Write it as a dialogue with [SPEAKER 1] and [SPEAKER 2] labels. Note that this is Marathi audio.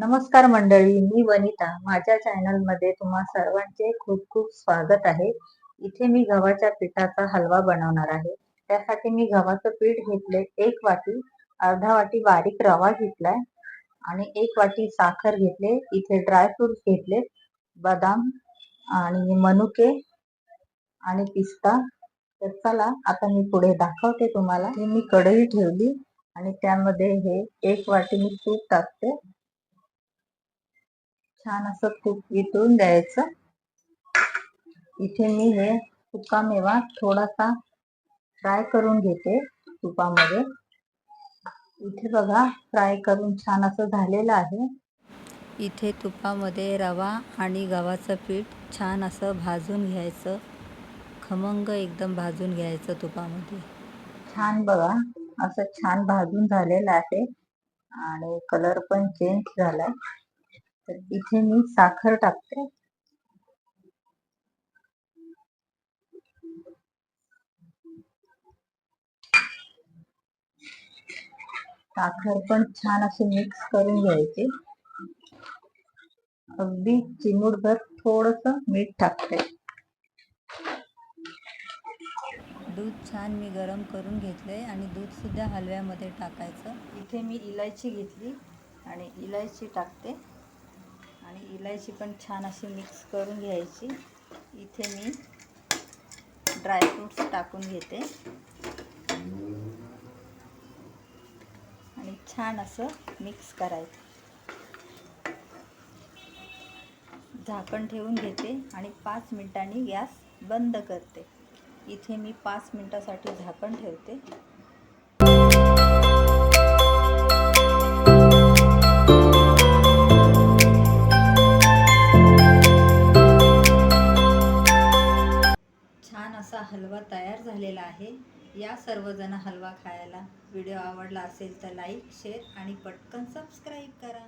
[SPEAKER 1] नमस्कार मंडळी मी वनिता. माझ्या चॅनलमध्ये तुम्हा सर्वांचे खूप खूप स्वागत आहे. इथे मी गव्हाच्या पिठाचा हलवा बनवणार आहे. त्यासाठी मी गव्हाचं पीठ घेतले एक वाटी अर्धा वाटी बारीक रवा घेतलाय आणि एक वाटी साखर घेतले. इथे ड्रायफ्रुट्स घेतले बदाम आणि मनुके आणि पिस्ता. तर चला आता मी पुढे दाखवते तुम्हाला. मी कढई ठेवली आणि त्यामध्ये हे एक वाटी मी तूप टाकते. छान असं तूप वितळून द्यायचं. इथे मी हे सुका मेवा थोडासा फ्राय करून घेते तुपामध्ये. इथे बघा फ्राय करून छान असं झालेलं आहे.
[SPEAKER 2] इथे तुपामध्ये रवा आणि गव्हाचं पीठ छान असं भाजून घ्यायचं. खमंग एकदम भाजून घ्यायचं तुपामध्ये.
[SPEAKER 1] छान बघा असं छान भाजून झालेलं आहे. आणि कलर पण चेंज झालाय. तर इथे मी साखर टाकते. साखर पण छान अशी मिक्स करून घ्यायची. अगदी चिमूटभर थोडस मीठ टाकते.
[SPEAKER 2] दूध छान मी गरम करून घेतलंय आणि दूध सुद्धा हलव्यामध्ये टाकायचं.
[SPEAKER 1] इथे मी इलायची घेतली आणि इलायची टाकते. आणि इलायची पण छान अशी मिक्स करून घ्यायची. इथे मी ड्रायफ्रूट्स टाकून घेते. आणि छान असं मिक्स करायचं. झाकण ठेवून घेते आणि पाच मिनिटांनी गॅस बंद करते. इथे मी पाच मिनटासाठी झाकण ठेवते. असा हलवा तयार झालेला आहे. या सर्वजण हलवा खायला. व्हिडिओ आवडला असेल तर लाईक शेअर आणि पटकन सबस्क्राईब करा.